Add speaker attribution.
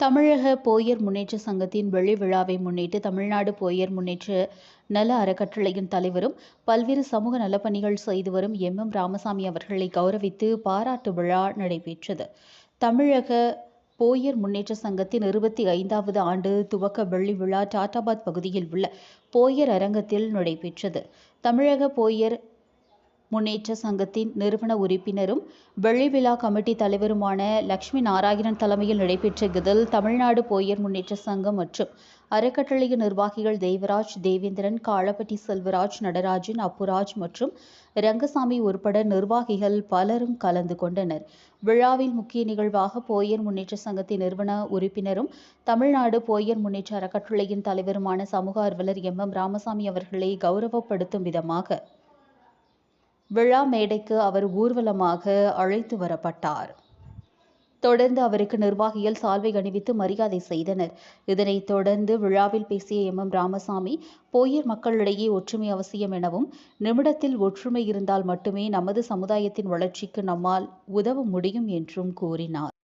Speaker 1: தமிழக போயர் முன்னேற்ற சங்கத்தின் வெள்ளி விழாவை முன்னிட்டு தமிழ்நாடு போயர் முன்னேற்ற நல அறக்கட்டளையின் தலைவரும் பல்வேறு சமூக நலப்பணிகள் செய்து வரும் எம். எம். ராமசாமி அவர்களை கௌரவித்து பாராட்டு விழா நடைபெற்றது. தமிழக போயர் முன்னேற்ற சங்கத்தின் இருபத்தி ஐந்தாவது ஆண்டு துவக்க வெள்ளி விழா டாட்டாபாத் பகுதியில் உள்ள போயர் அரங்கத்தில் நடைபெற்றது. தமிழக போயர் முன்னேற்ற சங்கத்தின் நிறுவன உறுப்பினரும் வெள்ளி விழா கமிட்டி தலைவருமான லட்சுமி நாராயணன் தலைமையில் நடைபெற்ற இதில் தமிழ்நாடு போயர் முன்னேற்ற சங்கம் மற்றும் அறக்கட்டளையின் நிர்வாகிகள் தேவராஜ் தேவேந்திரன் காளப்பட்டி செல்வராஜ் நடராஜன் அப்புராஜ் மற்றும் ரங்கசாமி உட்பட நிர்வாகிகள் பலரும் கலந்து கொண்டனர். விழாவில் முக்கிய நிகழ்வாக போயர் முன்னேற்ற சங்கத்தின் நிறுவன உறுப்பினரும் தமிழ்நாடு போயர் முன்னேற்ற அறக்கட்டளையின் தலைவருமான சமூக ஆர்வலர் எம். எம். ராமசாமி அவர்களை கௌரவப்படுத்தும் விதமாக விழா மேடைக்கு அவர் ஊர்வலமாக அழைத்து வரப்பட்டார். தொடர்ந்து அவருக்கு நிர்வாகிகள் சால்வை அணிவித்து மரியாதை செய்தனர். இதனைத் தொடர்ந்து விழாவில் பேசிய எம். எம். ராமசாமி போயர் மக்களிடையே ஒற்றுமை அவசியம் எனவும் நிமிடத்தில் ஒற்றுமை இருந்தால் மட்டுமே நமது சமுதாயத்தின் வளர்ச்சிக்கு நம்மால் உதவ முடியும் என்றும் கூறினார்.